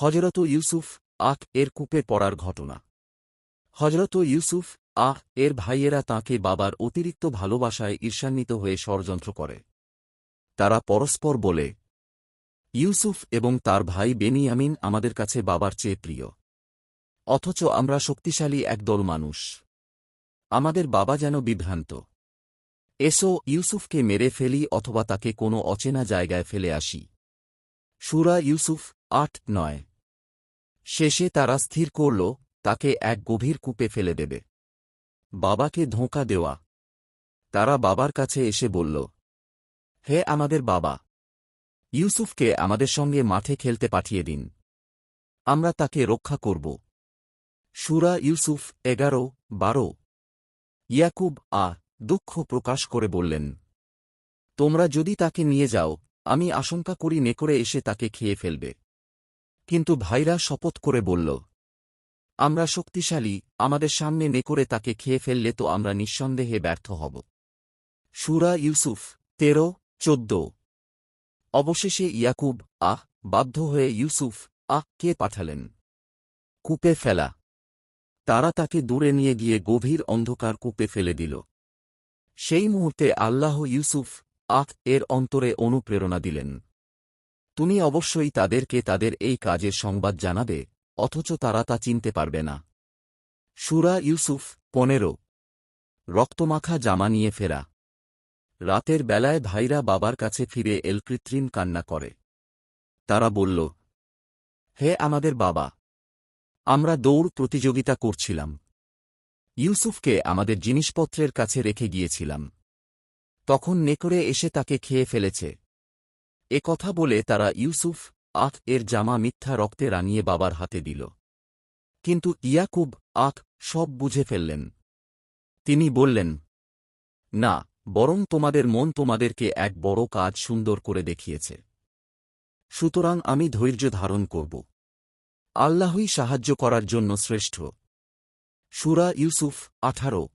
হজরত ইউসুফ আখ এর কূপে পড়ার ঘটনা। হজরত ইউসুফ আহ এর ভাইয়েরা তাঁকে বাবার অতিরিক্ত ভালোবাসায় ঈর্ষান্বিত হয়ে ষড়যন্ত্র করে। তারা পরস্পর বলে, ইউসুফ এবং তার ভাই বেনিয়ামিন আমাদের কাছে বাবার চেয়ে প্রিয়। অথচ আমরা শক্তিশালী একদল মানুষ। আমাদের বাবা যেন বিভ্রান্ত। এসো ইউসুফকে মেরে ফেলি অথবা তাকে কোনো অচেনা জায়গায় ফেলে আসি। সুরা ইউসুফ আট নয়। শেষে তারা স্থির করল, তাকে এক গভীর কূপে ফেলে দেবে। বাবাকে ধোঁকা দেওয়া। তারা বাবার কাছে এসে বলল, হে আমাদের বাবা, ইউসুফকে আমাদের সঙ্গে মাঠে খেলতে পাঠিয়ে দিন। আমরা তাকে রক্ষা করব। সুরা ইউসুফ এগারো, বারো। ইয়াকুব আ দুঃখ প্রকাশ করে বললেন, তোমরা যদি তাকে নিয়ে যাও, আমি আশঙ্কা করি নেকড়ে এসে তাকে খেয়ে ফেলবে। কিন্তু ভাইরা শপথ করে বলল, আমরা শক্তিশালী, আমাদের সামনে নেকড়ে তাকে খেয়ে ফেললে তো আমরা নিঃসন্দেহে ব্যর্থ হব। সুরা ইউসুফ, তেরো, চোদ্দ। অবশেষে ইয়াকুব, আহ, বাধ্য হয়ে ইউসুফ, আহ, কে পাঠালেন? কূপে ফেলা। তারা তাকে দূরে নিয়ে গিয়ে গভীর অন্ধকার কূপে ফেলে দিল। সেই মুহূর্তে আল্লাহ ইউসুফ আখ এর অন্তরে অনুপ্রেরণা দিলেন। তুমি অবশ্যই তাদেরকে তাদের এই কাজের সংবাদ জানাবে, অথচ তারা তা চিনতে পারবে না। সুরা ইউসুফ, পনেরো। রক্তমাখা জামা নিয়ে ফেরা। রাতের বেলায় ভাইরা বাবার কাছে ফিরে এল কৃত্রিম কান্না করে। তারা বলল, হে আমাদের বাবা, আমরা দৌড় প্রতিযোগিতা করছিলাম। ইউসুফকে আমাদের জিনিসপত্রের কাছে রেখে গিয়েছিলাম। তখন নেকড়ে এসে তাকে খেয়ে ফেলেছে। এ কথা বলে তারা ইউসুফ আখ এর জামা মিথ্যা রক্তে রাঙিয়ে বাবার হাতে দিল। কিন্তু ইয়াকুব আখ সব বুঝে ফেললেন। তিনি বললেন, না, বরং তোমাদের মন তোমাদেরকে এক বড় কাজ সুন্দর করে দেখিয়েছে। সুতরাং আমি ধৈর্য ধারণ করব। আল্লাহই সাহায্য করার জন্য শ্রেষ্ঠ। সুরা ইউসুফ আঠারো